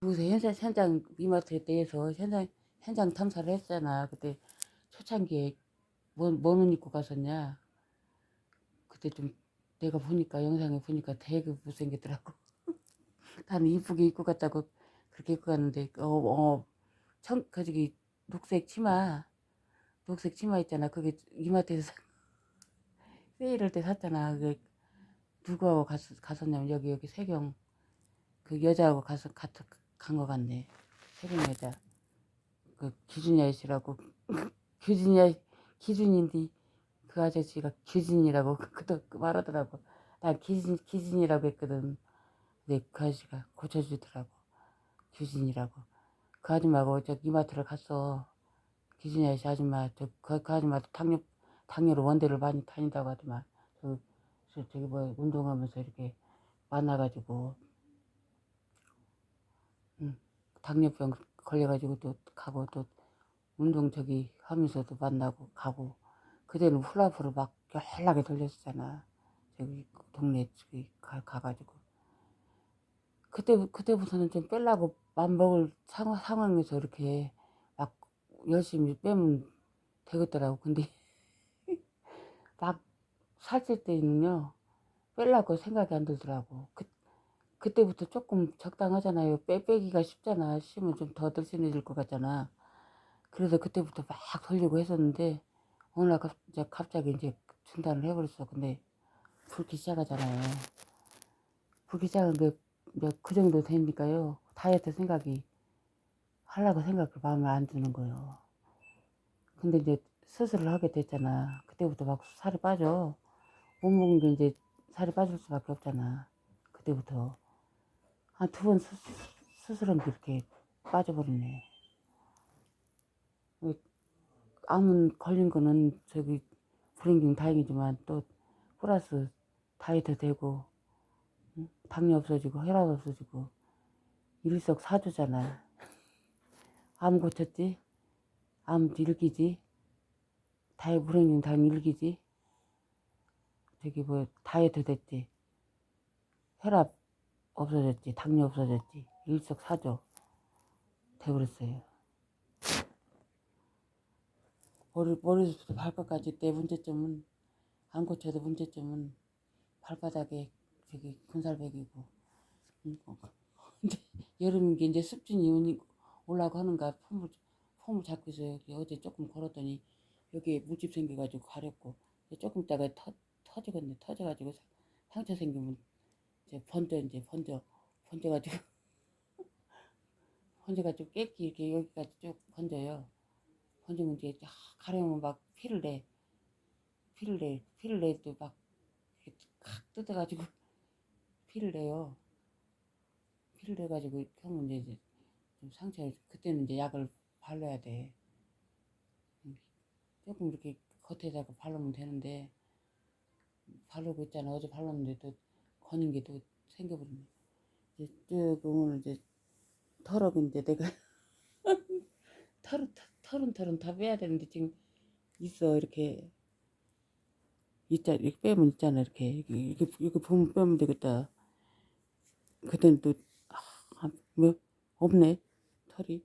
그래서 현장, 현장 이마트에 대해서 현장, 현장 탐사를 했잖아. 그때 초창기에 뭐, 뭐는 입고 갔었냐. 그때 좀 내가 보니까 영상에 보니까 되게 못생겼더라고. 나는 이쁘게 입고 갔다고 그렇게 입고 갔는데 어, 어, 청, 그 저기 녹색 치마 녹색 치마 있잖아. 그게 이마트에서 사- 세일할 때 샀잖아. 그게 누구하고 갔, 갔었냐면 여기 여기 세경 그 여자하고 가서 같이 간거 같네. 세경 여자 그 규준이 아저씨라고 규준이 아 기준인데 그 아저씨가 규진이라고 그도 말하더라고. 난 기진 기진이라고 했거든. 근데 그 아저씨가 고쳐주더라고. 규진이라고. 그 아줌마하고 저 이마트를 갔어. 기준이 아저씨 아줌마 저 그 그 아줌마도 당뇨 당뇨로 원대를 많이 다닌다고 하더만. 저, 저 저기 뭐 운동하면서 이렇게 만나가지고 응, 당뇨병 걸려가지고 또 가고 또 운동 저기 하면서도 만나고 가고. 그때는 훌라후를 막 연락에 돌렸었잖아. 저기 동네 저기 가, 가가지고. 그때 그때부터는 좀 빼려고 맘먹을 상황, 상황에서 이렇게 막 열심히 빼면 되겠더라고. 근데 막 살찔 때는요 빼려고 생각이 안 들더라고. 그, 그때부터 조금 적당하잖아요 빼 빼기가 쉽잖아 쉬면 좀더 들씬해질 것 같잖아 그래서 그때부터 막 돌리고 했었는데 갑- 이제 갑자기 이제 중단을 해버렸어. 근데 붓기 시작하잖아요. 붓기 시작한 게, 이제 그 정도 되니까요. 다이어트 생각이 하려고 생각을 마음에 안 드는 거예요. 근데 이제 수술을 하게 됐잖아. 그때부터 막 살이 빠져. 못 먹는 게 이제 살이 빠질 수밖에 없잖아. 그때부터. 한두번 수술한 게 이렇게 빠져버리네. 암은 걸린 거는 저기 불행중 다행이지만 또 플러스 다이어트 되고 응? 당뇨 없어지고 혈압 없어지고 일석사조잖아. 암 고쳤지? 암 일기지? 다이 불행중 다행 일기지? 저기 뭐 다이어트 됐지? 혈압 없어졌지? 당뇨 없어졌지? 일석사조 돼버렸어요. 머리, 머리부터 발끝까지 내 문제점은 안 고쳐도 문제점은 발바닥에 저기 응, 어. 근데 여름인 게 이제 습진이 올라고 하는가 폼을 폼을 잡고 있어요. 어제 조금 걸었더니 여기에 물집 생겨가지고 가렵고 조금 있다가 터, 터지겠네 터져가지고 사- 상처 생기면 이제 번져 이제 번져 번져가지고 번져가지고 깨끼 이렇게 여기까지 쭉 번져요. 번지면 이제 아, 가려면 막 피를 내 피를 내 피를 내도 막 이렇게 칵 뜯어가지고 피를 내요. 피를 내가지고 하면 이제 좀 상처 그때는 이제 약을 발라야 돼. 음, 조금 이렇게 겉에다가 바르면 되는데 바르고 있잖아. 어제 발랐는데 또 거는 게 또 생겨버리네. 이제 쭉 오늘 이제 이제 내가 털은 털은 털은 다 빼야 되는데 지금 있어. 이렇게 있자 이렇게 빼면 있잖아. 이렇게. 이렇게 이렇게, 보면 빼면 되겠다. 그때는 또뭐 없네. 털이.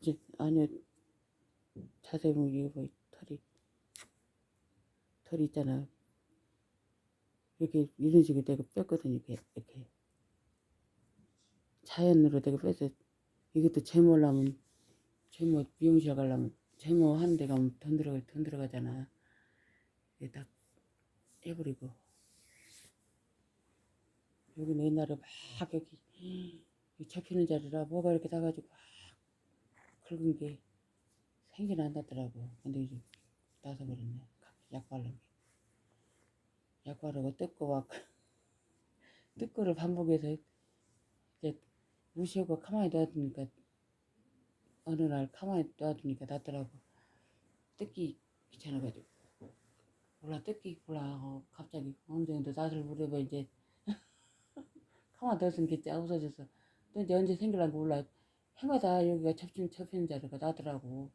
이제 아니야. 자세히 보면 이거 뭐 털이 털이 있잖아 이렇게 이런 식으로 내가 뺐거든 이렇게 이렇게 자연으로 내가 빼서 이것도 제모하려면 제모 미용실 가려면 제모 하는 데 가면 돈 들어가 돈 들어가잖아. 딱 해버리고 여기는 옛날에 막 여기 이 접히는 자리라 뭐가 이렇게 나가지고 막 긁은 게 생겨난다더라고. 근데 이제 나서 버렸네. 약 게. 약 바르고 뜯고 막 뜯고를 반복해서 이제 무시하고 가만히 놔두니까 어느 날 가만히 놔두니까 낫더라고. 뜯기 귀찮아가지고. 몰라, 뜯기 몰라. 어, 갑자기 정도 낫을 부려봐, 이제. 가만히 놔두는 게 없어졌어. 또 이제 언제 생길란지 몰라. 해마다 여기가 접힌, 접히는 자리가 나더라고.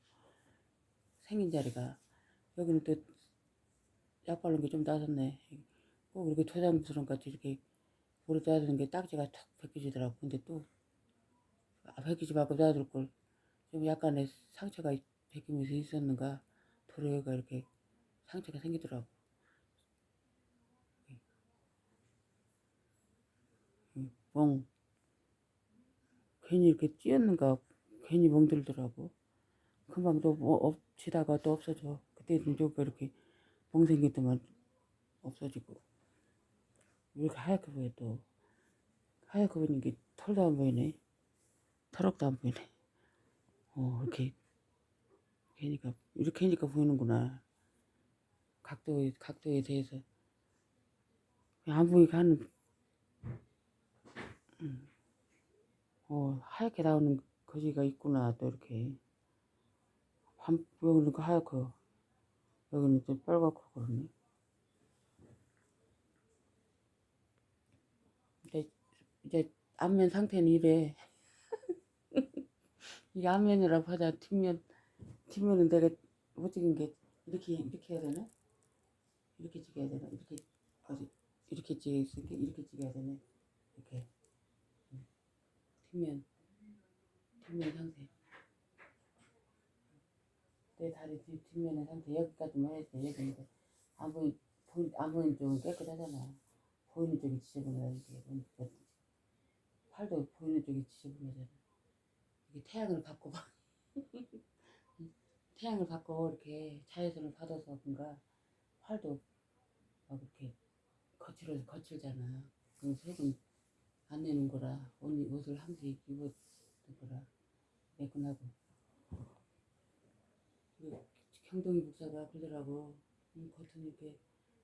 생긴 자리가. 여기는 또 약 바른 게좀 나섰네. 꼭 이렇게 도장부스럼 같이 이렇게 오래 놔두는 게 딱지가 툭 벗겨지더라고. 근데 또 베끼지 말고 놔둘 걸. 좀 약간의 상처가 있- 베끼면서 있었는가 도로가 이렇게 상처가 생기더라고. 음, 멍 괜히 이렇게 찧었는가 괜히 멍 들더라고. 금방 또 뭐 엎치다가 또 없어져. 그때는 여기가 이렇게 멍 생기더만 없어지고 이렇게 하얗게 보여 또 하얗게 보이는 게 털도 안 보이네. 털럭도 안 보이네. 어 이렇게 괜히가 이렇게 하니까 보이는구나. 각도에 각도에 대해서 안 보이게 하는 음. 어 하얗게 나오는 거지가 있구나 또 이렇게 밤 여기는 그 하얗고 여기는 좀 빨갛고 그러네. 이제 이제 안면 상태는 이래. 이게 안면이라고 하자 뒷면 뒷면은 내가 못 찍은 게 이렇게 이렇게 해야 되나? 이렇게 찍어야 되나? 이렇게 이렇게 찍으니까 이렇게 찍어야 되네. 이렇게 음. 뒷면 뒷면 상태. 내 다리 뒤 뒷면의 상태 여기까지만 해야 돼. 여기인데 안 보이 보이 안 보이는 쪽은 깨끗하잖아. 보이는 쪽이 지저분해 이게 보니까 팔도 보이는 쪽이 지저분하잖아. 이게 태양을 받고 봐. 태양을 받고 이렇게 자외선을 받아서 뭔가 팔도 막 이렇게 거칠어서 거칠잖아. 그럼 색은 안 내는 거라 옷, 옷을 항상 입었던 거라 매끈하고. 그 경동이 목사가 그러더라고. 음, 겉은 이렇게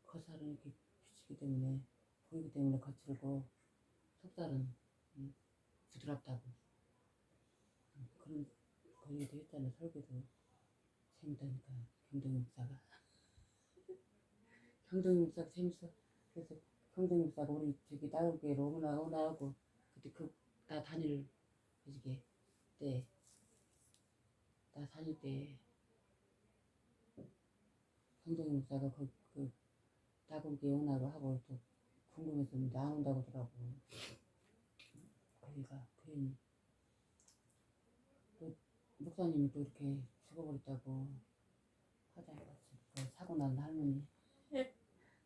겉살은 이렇게 비치기 때문에 보이기 때문에 거칠고 속살은 음, 부드럽다고. 음, 그런 거기도 했잖아 설교도 재밌다니까 경동이 목사가. 경동이 목사가 재밌어. 그래서 경동이 목사가 우리 저기 나올교회로 오나 오나 하고 그때 그나 다닐 그저께 때나 다닐 때 경동이 목사가 그, 그 나골교회 오나고 하고 또 궁금해서 나온다고 하더라고. 거기가 그러니 또 목사님이 또 이렇게 죽어버렸다고 화장에 같이 그 사고 난 할머니.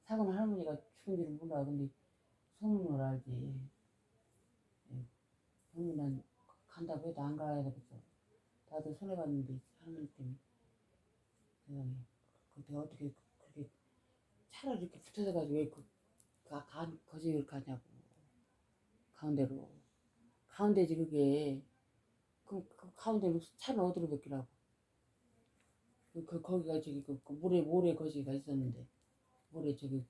사고 난 할머니가 죽은 줄은 몰라 근데 소문을 알지. 예. 형님 난 간다고 해도 안 가야 되겠어. 나도 손해봤는데 할머니 때문에. 세상에 그때 어떻게 그렇게 차를 이렇게 붙여서 가지고 왜 그, 가, 가, 거지를 가냐고. 가운데로. 가운데지 그게 그, 그 가운데로 차는 어디로 벗기라고? 그, 그 거기가 저기 그, 그 모래 모래 거지가 있었는데. 모래 저기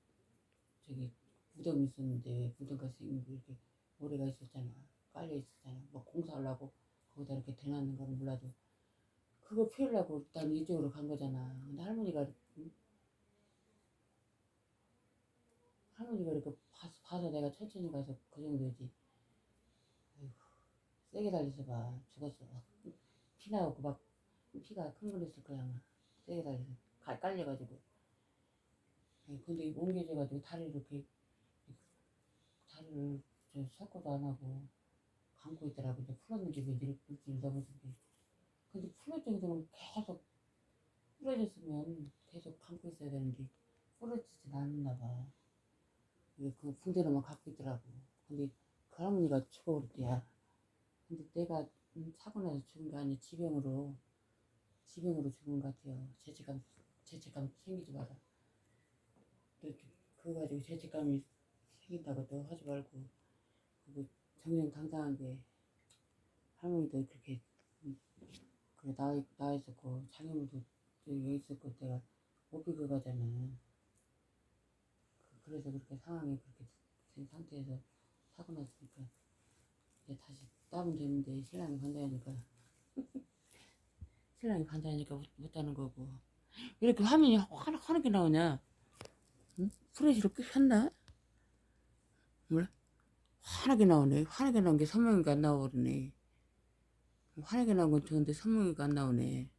저기 무덤이 있었는데 왜 무덤 가서 이렇게 모래가 있었잖아. 깔려 있었잖아. 뭐 공사하려고 거기다 이렇게 대놨는 거는 몰라도 그거 피우려고 일단 이쪽으로 간 거잖아. 근데? 할머니가 이렇게 봐서, 내가 천천히 가서 그 정도지. 세게 달려서 봐. 죽었어. 피 나오고 막 피가 큰거렸을 거야 아마. 세게 달려서 가- 깔려가지고. 근데 옮겨져가지고 다리를 이렇게 다리를 저 섞어도 안 하고 감고 있더라고. 이제 풀었는지 왜 이렇게 물질 넘어진데. 근데 정도는 계속 부러졌으면 계속 감고 있어야 되는데. 부러지진 않았나 봐 그 붕대로만 갖고 있더라고 근데 그 할머니가 죽어버렸대야. 근데 내가 음, 사고 나서 죽은 게 아니라 지병으로 지병으로 죽은 것 같아요. 죄책감 죄책감 생기지 마라. 그거 가지고 죄책감이 생긴다고 또 하지 말고 그거 정정당당하게 할머니도 그렇게 음, 그래 나와, 나와 있었고 장애물도 여기 있었고 내가 못 비고 가잖아 그- 그래서 그렇게 상황이 그렇게 된 상태에서 사고 났으니까 이제 다시 따면 되는데 신랑이 반대하니까 신랑이 반대하니까 못, 못하는 거고 왜 이렇게 화면이 환, 환하게 나오냐 응? 프레시로 켰나? 몰라? 환하게 나오네. 환하게 나온 게 선명이가 안 나오네. 환하게 나온 건 좋은데 선명이가 안 나오네.